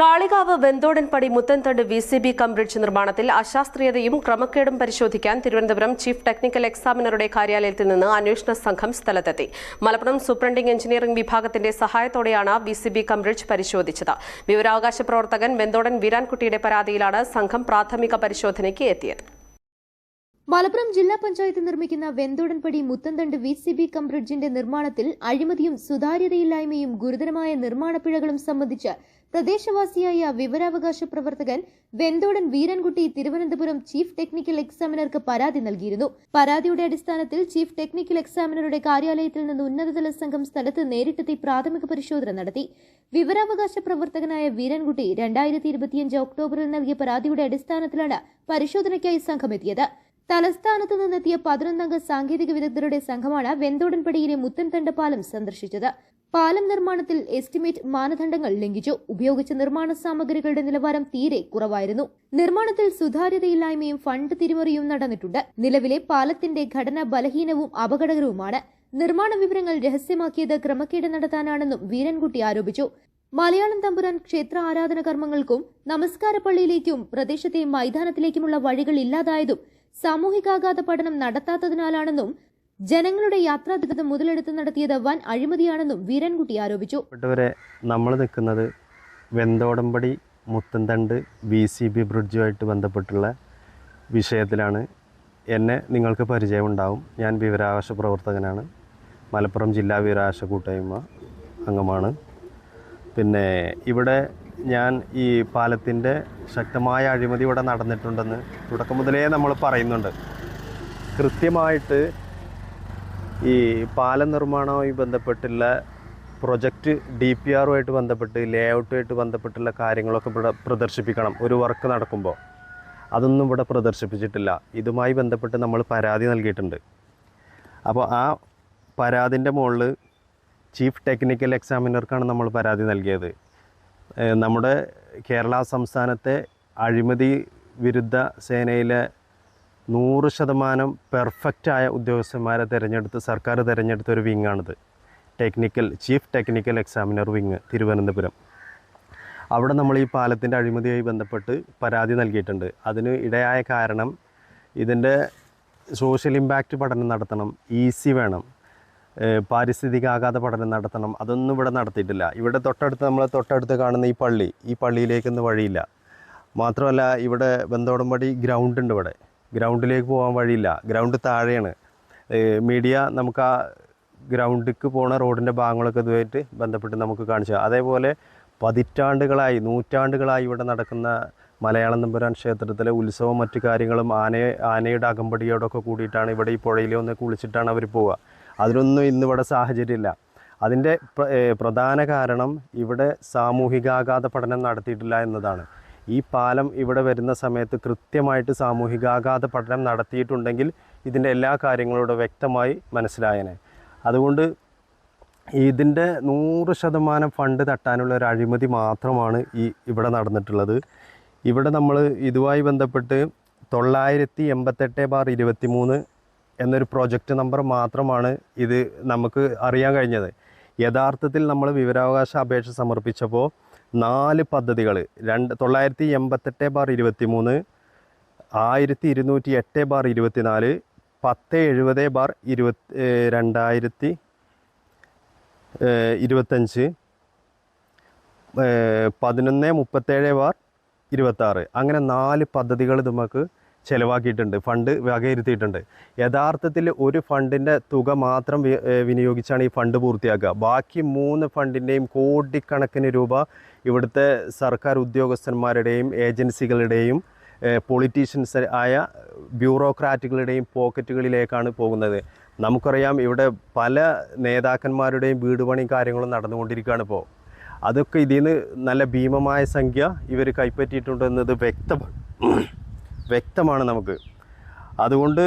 Kalikavu Venthodanpadi Muthanthandu V C B cum bridge നിർമ്മാണത്തിൽ അശാസ്ത്രീയതയും ക്രമക്കേടും പരിശോധിക്കാൻ തിരുവനന്തപുരം ചീഫ് ടെക്നിക്കൽ എക്സാമിനറുടെ കാര്യാലയത്തിൽ നിന്ന് അന്വേഷണ സംഘം സ്ഥലത്തെത്തി. മലപ്പുറം സൂപ്രണ്ടിംഗ് എഞ്ചിനീയറിംഗ് വിഭാഗത്തിന്റെ സഹായത്തോടെയാണ് V C B cum bridge പരിശോധിച്ചത്. വിവരാവകാശ പ്രവർത്തകൻ വെന്തോടൻ വീരാൻകുട്ടിയുടെ പരാതിയിലാണ് സംഘം പ്രാഥമിക പരിശോധനയ്ക്ക് എത്തിയത്. മലപ്പുറം ജില്ലാ പഞ്ചായത്ത് നിർമ്മിക്കുന്ന Venthodanpadi Muthanthandu V C B cum ബ്രിഡ്ജിന്റെ നിർമ്മാണത്തിൽ അഴിമതിയും സുതാര്യതയില്ലായ്മയും ഗുരുതരമായ നിർമ്മാണ പിഴകളും സംബന്ധിച്ച് പ്രദേശവാസിയായ വിവരാവകാശ പ്രവർത്തകൻ വെന്തോടൻ വീരൻകുട്ടി തിരുവനന്തപുരം ചീഫ് ടെക്നിക്കൽ എക്സാമിനർക്ക് പരാതി നൽകിയിരുന്നു. പരാതിയുടെ അടിസ്ഥാനത്തിൽ ചീഫ് ടെക്നിക്കൽ എക്സാമിനറുടെ കാര്യാലയത്തിൽ നിന്ന് ഉന്നതതല സംഘം സ്ഥലത്ത് നേരിട്ടെത്തി പ്രാഥമിക പരിശോധന നടത്തി. വിവരാവകാശ പ്രവർത്തകനായ വീരൻകുട്ടി രണ്ടായിരത്തി ഇരുപത്തിയഞ്ച് ഒക്ടോബറിൽ നൽകിയ പരാതിയുടെ അടിസ്ഥാനത്തിലാണ് പരിശോധനയ്ക്കായി സംഘം എത്തിയത് തലസ്ഥാനത്ത് നിന്നെത്തിയ പതിനൊന്നംഗ സാങ്കേതിക വിദഗ്ധരുടെ സംഘമാണ് വെന്തോടൻപടിയിലെ മുത്തൻതണ്ട പാലം സന്ദർശിച്ചത്. പാലം നിർമ്മാണത്തിൽ എസ്റ്റിമേറ്റ് മാനദണ്ഡങ്ങൾ ലംഘിച്ചു. ഉപയോഗിച്ച നിർമ്മാണ സാമഗ്രികളുടെ നിലവാരം തീരെ കുറവായിരുന്നു. നിർമ്മാണത്തിൽ സുതാര്യതയില്ലായ്മയും ഫണ്ട് തിരിമറിയും നടന്നിട്ടുണ്ട്. നിലവിലെ പാലത്തിന്റെ ഘടന ബലഹീനവും അപകടകരവുമാണ്. നിർമ്മാണ വിവരങ്ങൾ രഹസ്യമാക്കിയത് ക്രമക്കേട് നടത്താനാണെന്നും വീരൻകുട്ടി ആരോപിച്ചു. മലയാളം തമ്പുരാൻ ക്ഷേത്ര ആരാധന കർമ്മങ്ങൾക്കും നമസ്കാര പള്ളിയിലേക്കും പ്രദേശത്തെ മൈതാനത്തിലേക്കുമുള്ള വഴികൾ ഇല്ലാതായതും സാമൂഹികാഘാത പഠനം നടത്താത്തതിനാലാണെന്നും ജനങ്ങളുടെ യാത്രാ ദുരിതം മുതലെടുത്ത് നടത്തിയത് വൻ അഴിമതിയാണെന്നും വീരൻകുട്ടി ആരോപിച്ചു. നമ്മൾ നിൽക്കുന്നത് Venthodampadi Muthanthandu V C B ബ്രിഡ്ജുമായിട്ട് ബന്ധപ്പെട്ടുള്ള വിഷയത്തിലാണ്. എന്നെ നിങ്ങൾക്ക് പരിചയമുണ്ടാവും. ഞാൻ വിവരാവകാശ പ്രവർത്തകനാണ്. മലപ്പുറം ജില്ലാ വിവരാവകാശ കൂട്ടായ്മ അംഗമാണ്. പിന്നെ ഇവിടെ ഞാൻ ഈ പാലത്തിന്റെ ശക്തമായ അഴിമതി ഇവിടെ നടന്നിട്ടുണ്ടെന്ന് തുടക്കം മുതലേ നമ്മൾ പറയുന്നുണ്ട്. കൃത്യമായിട്ട് ഈ പാലം നിർമ്മാണവുമായി ബന്ധപ്പെട്ടുള്ള പ്രൊജക്റ്റ് ഡി പി ആറുമായിട്ട് ബന്ധപ്പെട്ട് ലേ ഔട്ടുമായിട്ട് ബന്ധപ്പെട്ടുള്ള കാര്യങ്ങളൊക്കെ ഇവിടെ പ്രദർശിപ്പിക്കണം. ഒരു വർക്ക് നടക്കുമ്പോൾ. അതൊന്നും ഇവിടെ പ്രദർശിപ്പിച്ചിട്ടില്ല. ഇതുമായി ബന്ധപ്പെട്ട് നമ്മൾ പരാതി നൽകിയിട്ടുണ്ട്. അപ്പോൾ ആ പരാതിന്റെ മുകളിൽ ചീഫ് ടെക്നിക്കൽ എക്സാമിനർക്കാണ് നമ്മൾ പരാതി നൽകിയത്. നമ്മുടെ കേരള സംസ്ഥാനത്തെ അഴിമതി വിരുദ്ധ സേനയിലെ നൂറ് ശതമാനം പെർഫെക്റ്റായ ഉദ്യോഗസ്ഥന്മാരെ തിരഞ്ഞെടുത്ത് സർക്കാർ തിരഞ്ഞെടുത്ത ഒരു വിങ്ങാണിത് technical chief technical examiner wing Thiruvananthapuram. അവിടെ നമ്മൾ ഈ പാലത്തിന്റെ അഴിമതിയായി ബന്ധപ്പെട്ട് പരാതി നൽകിയിട്ടുണ്ട്. അതിന് ഇടയായ കാരണം ഇതിന്റെ സോഷ്യൽ ഇമ്പാക്റ്റ് പഠനം നടത്തണം. ഈസി വേണം. ഏഹ് പാരിസ്ഥിതികാഘാത പഠനം നടത്തണം. അതൊന്നും ഇവിടെ നടത്തിയിട്ടില്ല. ഇവിടെ തൊട്ടടുത്ത് നമ്മൾ തൊട്ടടുത്ത് കാണുന്ന ഈ പള്ളി ഈ പള്ളിയിലേക്കൊന്നും വഴിയില്ല. മാത്രമല്ല ഇവിടെ ബന്ധോടമ്പടി ഗ്രൗണ്ട് ഉണ്ട് ഇവിടെ. ഗ്രൗണ്ടിലേക്ക് പോകാൻ വഴിയില്ല. ഗ്രൗണ്ട് താഴെയാണ്. മീഡിയ നമുക്ക് ആ ഗ്രൗണ്ടിക്ക് പോണ റോഡിന്റെ ഭാഗങ്ങളൊക്കെ ഇതുമായിട്ട് ബന്ധപ്പെട്ട് നമുക്ക് കാണിച്ചു അതേപോലെ പതിറ്റാണ്ടുകളായി നൂറ്റാണ്ടുകളായി ഇവിടെ നടക്കുന്ന മലയാളം നമ്പുരാൻ ക്ഷേത്രത്തിലെ ഉത്സവം മറ്റു കാര്യങ്ങളും ആനയെ ആനയുടെ അകമ്പടിയോടൊക്കെ കൂടിയിട്ടാണ് ഇവിടെ ഈ പുഴയിലൊന്ന് കുളിച്ചിട്ടാണ് അവർ പോവുക. അതിനൊന്നും ഇന്നിവിടെ സാഹചര്യമില്ല. അതിന്റെ പ്ര- പ്രധാന കാരണം ഇവിടെ സാമൂഹികാഘാത പഠനം നടത്തിയിട്ടില്ല എന്നതാണ്. ഈ പാലം ഇവിടെ വരുന്ന സമയത്ത് കൃത്യമായിട്ട് സാമൂഹികാഘാത പഠനം നടത്തിയിട്ടുണ്ടെങ്കിൽ ഇതിന്റെ എല്ലാ കാര്യങ്ങളോടും വ്യക്തമായി മനസ്സിലായനെ. അതുകൊണ്ട് ഇതിന്റെ നൂറ് ശതമാനം ഫണ്ട് തട്ടാനുള്ള ഒരു അഴിമതി മാത്രമാണ് ഈ ഇവിടെ നടന്നിട്ടുള്ളത്. ഇവിടെ നമ്മൾ ഇതുമായി ബന്ധപ്പെട്ട് തൊള്ളായിരത്തി എൺപത്തെട്ട് ബാർ ഇരുപത്തി മൂന്ന് എന്നൊരു പ്രൊജക്റ്റ് നമ്പർ മാത്രമാണ് ഇത് നമുക്ക് അറിയാൻ കഴിഞ്ഞത്. യഥാർത്ഥത്തിൽ നമ്മൾ വിവരാവകാശ അപേക്ഷ സമർപ്പിച്ചപ്പോൾ നാല് പദ്ധതികൾ രണ്ട് തൊള്ളായിരത്തി എൺപത്തെട്ട് ബാർ ഇരുപത്തി മൂന്ന് ആയിരത്തി ഇരുന്നൂറ്റി എട്ട് ബാർ ഇരുപത്തി നാല് പത്ത് എഴുപത് ബാർ ഇരുപത്തി രണ്ടായിരത്തി ഇരുപത്തഞ്ച് പതിനൊന്ന് മുപ്പത്തേഴ് ബാർ ഇരുപത്താറ്. അങ്ങനെ നാല് പദ്ധതികൾ നമുക്ക് ചിലവാക്കിയിട്ടുണ്ട് ഫണ്ട് വകയിരുത്തിയിട്ടുണ്ട്. യഥാർത്ഥത്തിൽ ഒരു ഫണ്ടിന്റെ തുക മാത്രം വിനിയോഗിച്ചാണ് ഈ ഫണ്ട് പൂർത്തിയാക്കുക. ബാക്കി മൂന്ന് ഫണ്ടിന്റെയും കോടിക്കണക്കിന് രൂപ ഇവിടുത്തെ സർക്കാർ ഉദ്യോഗസ്ഥന്മാരുടെയും ഏജൻസികളുടെയും പൊളിറ്റീഷ്യൻസ് ആയ ബ്യൂറോക്രാറ്റുകളുടെയും പോക്കറ്റുകളിലേക്കാണ് പോകുന്നത്. നമുക്കറിയാം ഇവിടെ പല നേതാക്കന്മാരുടെയും വീട് പണിയും കാര്യങ്ങളും നടന്നുകൊണ്ടിരിക്കുകയാണ് ഇപ്പോൾ. അതൊക്കെ ഇതിൽ നിന്ന് നല്ല ഭീമമായ സംഖ്യ ഇവർ കൈപ്പറ്റിയിട്ടുണ്ടെന്നത് വ്യക്തം വ്യക്തമാണ് നമുക്ക്. അതുകൊണ്ട്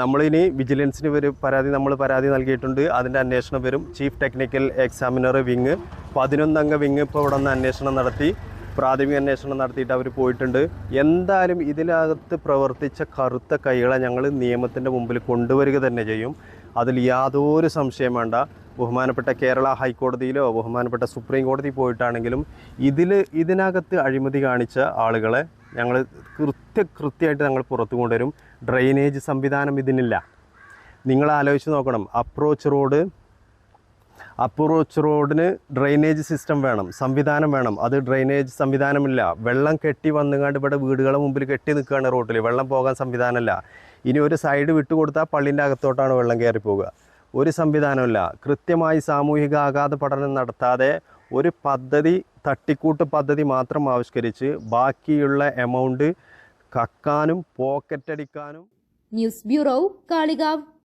നമ്മളിനി വിജിലൻസിന് ഒരു പരാതി നമ്മൾ പരാതി നൽകിയിട്ടുണ്ട്. അതിന്റെ അന്വേഷണം വരും. ചീഫ് ടെക്നിക്കൽ എക്സാമിനർ വിങ് പതിനൊന്നംഗ വിങ് ഇപ്പോൾ ഇവിടെ നിന്ന് അന്വേഷണം നടത്തി പ്രാഥമിക അന്വേഷണം നടത്തിയിട്ട് അവർ പോയിട്ടുണ്ട്. എന്തായാലും ഇതിനകത്ത് പ്രവർത്തിച്ച കറുത്ത കൈകളെ ഞങ്ങൾ നിയമത്തിന്റെ മുമ്പിൽ കൊണ്ടുവരിക തന്നെ ചെയ്യും. അതിൽ യാതൊരു സംശയം വേണ്ട. ബഹുമാനപ്പെട്ട കേരള ഹൈക്കോടതിയിലോ ബഹുമാനപ്പെട്ട സുപ്രീം കോടതി പോയിട്ടാണെങ്കിലും ഇതിൽ ഇതിനകത്ത് അഴിമതി കാണിച്ച ആളുകളെ ഞങ്ങൾ കൃത്യ കൃത്യമായിട്ട് ഞങ്ങൾ പുറത്തു കൊണ്ടുവരും. ഡ്രെയിനേജ് സംവിധാനം ഇതിനില്ല. നിങ്ങൾ ആലോചിച്ച് നോക്കണം. അപ്രോച്ച് റോഡ് അപ്രോച്ച് റോഡിന് ഡ്രെയിനേജ് സിസ്റ്റം വേണം സംവിധാനം വേണം. അത് ഡ്രെയിനേജ് സംവിധാനമില്ല. വെള്ളം കെട്ടി വന്നുകൊണ്ട് ഇവിടെ വീടുകളെ മുമ്പിൽ കെട്ടി നിൽക്കുകയാണ് റോട്ടിൽ വെള്ളം പോകാൻ സംവിധാനമില്ല. ഇനി ഒരു സൈഡ് വിട്ടു കൊടുത്താൽ പള്ളിന്റെ അകത്തോട്ടാണ് വെള്ളം കയറി പോകുക ഒരു സംവിധാനമില്ല. കൃത്യമായി സാമൂഹിക ആഘാത പഠനം നടത്താതെ ഒരു പദ്ധതി തട്ടിക്കൂട്ട് പദ്ധതി മാത്രം ആവിഷ്കരിച്ച് ബാക്കിയുള്ള എമൗണ്ട് കക്കാനും പോക്കറ്റടിക്കാനും ന്യൂസ് ബ്യൂറോ കാളികാവ്.